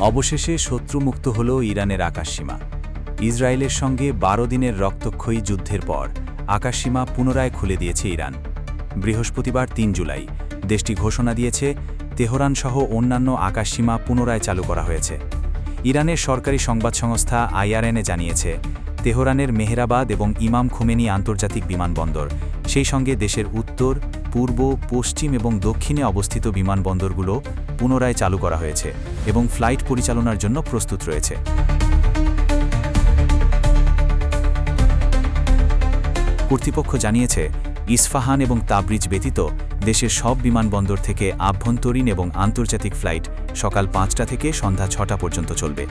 অবশেষে শত্রুমুক্ত হল ইরানের আকাশসীমা। ইসরায়েলের সঙ্গে বারো দিনের রক্তক্ষয়ী যুদ্ধের পর আকাশসীমা পুনরায় খুলে দিয়েছে ইরান। বৃহস্পতিবার তিন জুলাই দেশটি ঘোষণা দিয়েছে, তেহরান সহ অন্যান্য আকাশসীমা পুনরায় চালু করা হয়েছে। ইরানের সরকারি সংবাদ সংস্থা আইআরএনএ জানিয়েছে, তেহরানের মেহরাবাদ এবং ইমাম খুমেনি আন্তর্জাতিক বিমানবন্দর, সেই সঙ্গে দেশের উত্তর, পূর্ব, পশ্চিম এবং দক্ষিণে অবস্থিত বিমানবন্দরগুলো পুনরায় চালু করা হয়েছে। এবং ফ্লাইট পরিচালনার জন্য প্রস্তুত রয়েছে। কর্তৃপক্ষ জানিয়েছে, ইস্ফাহান এবং তাবরিজ ব্যতীত দেশের সব বিমানবন্দর থেকে আভ্যন্তরীণ এবং আন্তর্জাতিক ফ্লাইট সকাল পাঁচটা থেকে সন্ধ্যা ছটা পর্যন্ত চলবে।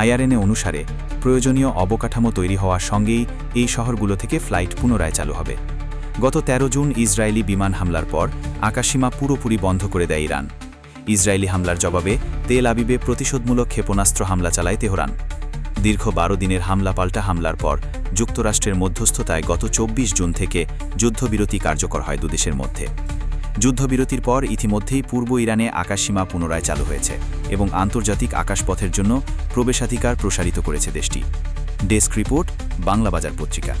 আইআরএনএ অনুসারে প্রয়োজনীয় অবকাঠামো তৈরি হওয়ার সঙ্গেই এই শহরগুলো থেকে ফ্লাইট পুনরায় চালু হবে। গত ১৩ জুন ইসরায়েলি বিমান হামলার পর আকাশসীমা পুরোপুরি বন্ধ করে দেয় ইরান। ইসরায়েলি হামলার জবাবে তেল আবিবে প্রতিশোধমূলক ক্ষেপণাস্ত্র হামলা চালায় তেহরান। দীর্ঘ বারো দিনের হামলা পাল্টা হামলার পর যুক্তরাষ্ট্রের মধ্যস্থতায় গত চব্বিশ জুন থেকে যুদ্ধবিরতি কার্যকর হয় দুদেশের মধ্যে। যুদ্ধবিরতির পর ইতিমধ্যেই পূর্ব ইরানে আকাশসীমা পুনরায় চালু হয়েছে এবং আন্তর্জাতিক আকাশপথের জন্য প্রবেশাধিকার প্রসারিত করেছে দেশটি। ডেস্ক রিপোর্ট বাংলা বাজার পত্রিকা।